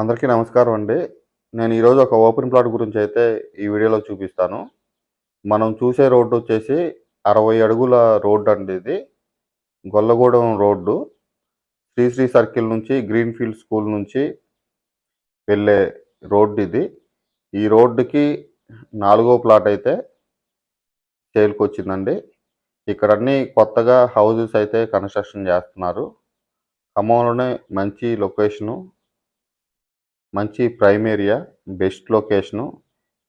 అందరికీ నమస్కారం అండి. నేను ఈరోజు ఒక ఓపెన్ ప్లాట్ గురించి అయితే ఈ వీడియోలో చూపిస్తాను. మనం చూసే రోడ్డు వచ్చేసి అరవై అడుగుల రోడ్డు అండి ఇది. గొల్లగూడెం రోడ్డు. శ్రీశ్రీ సర్కిల్ నుంచి గ్రీన్ ఫీల్డ్ స్కూల్ నుంచి వెళ్ళే రోడ్డు ఇది. ఈ రోడ్డుకి నాలుగో ప్లాట్ అయితే సేల్కి వచ్చిందండి ఇక్కడ కొత్తగా హౌజెస్ అయితే కన్స్ట్రక్షన్ చేస్తున్నారు. ఖమ్మంలోనే మంచి లొకేషను మంచి ప్రైమ్ ఏరియా బెస్ట్ లొకేషను.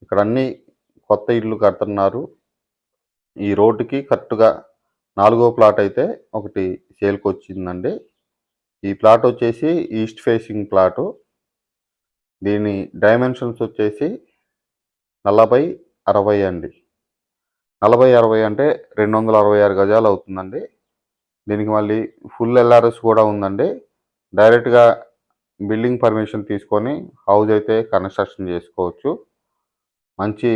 ఇక్కడ అన్నీ కొత్త ఇల్లు కడుతున్నారు. ఈ రోడ్డుకి కరెక్ట్గా నాలుగో ప్లాట్ అయితే ఒకటి సేల్కి వచ్చిందండి ఈ ప్లాట్ వచ్చేసి ఈస్ట్ ఫేసింగ్ ప్లాటు. దీని డైమెన్షన్స్ వచ్చేసి నలభై అరవై అండి. నలభై అరవై అంటే రెండు వందల అరవై ఆరు గజాలు అవుతుందండి దీనికి మళ్ళీ ఫుల్ ఎల్ఆర్ఎస్ కూడా ఉందండి. డైరెక్ట్గా బిల్డింగ్ పర్మిషన్ తీసుకొని హౌస్ అయితే కన్స్ట్రక్షన్ చేసుకోవచ్చు. మంచి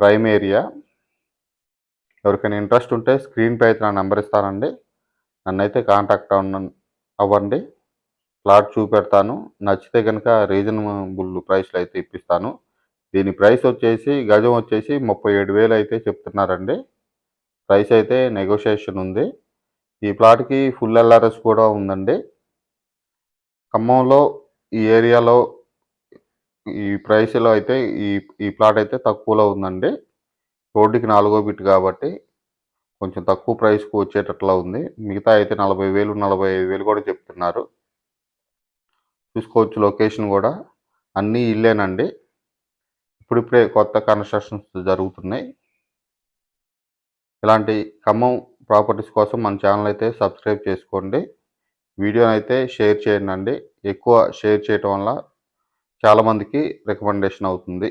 ప్రైమ్ ఏరియా. ఎవరికైనా ఇంట్రెస్ట్ ఉంటే స్క్రీన్పై అయితే నా నెంబర్ ఇస్తానండి. నన్ను అయితే కాంటాక్ట్ అవ్వండి. ప్లాట్ చూపెడతాను. నచ్చితే కనుక రీజనబుల్ ప్రైస్లో అయితే ఇప్పిస్తాను. దీని ప్రైస్ వచ్చేసి గజం వచ్చేసి ముప్పై ఏడు వేలు అయితే చెప్తున్నారండి. ప్రైస్ అయితే నెగోషియేషన్ ఉంది. ఈ ప్లాట్కి ఫుల్ ఎల్ఆర్ఎస్ కూడా ఉందండి. ఖమ్మంలో ఈ ఏరియాలో ఈ ప్రైస్లో అయితే ఈ ఈ ప్లాట్ అయితే తక్కువలో ఉందండి. రోడ్డుకి నాలుగో బిట్ కాబట్టి కొంచెం తక్కువ ప్రైస్కి వచ్చేటట్లా ఉంది. మిగతా అయితే నలభై వేలు నలభై ఐదు వేలు కూడా చెప్తున్నారు. చూసుకోవచ్చు లొకేషన్ కూడా. అన్నీ ఇల్లేనండి. ఇప్పుడిప్పుడే కొత్త కన్స్ట్రక్షన్స్ జరుగుతున్నాయి. ఇలాంటి ఖమ్మం ప్రాపర్టీస్ కోసం మన ఛానల్ అయితే సబ్స్క్రైబ్ చేసుకోండి. వీడియోని అయితే షేర్ చేయండి అండి. ఎక్కువ షేర్ చేయటం వల్ల చాలామందికి రికమెండేషన్ అవుతుంది.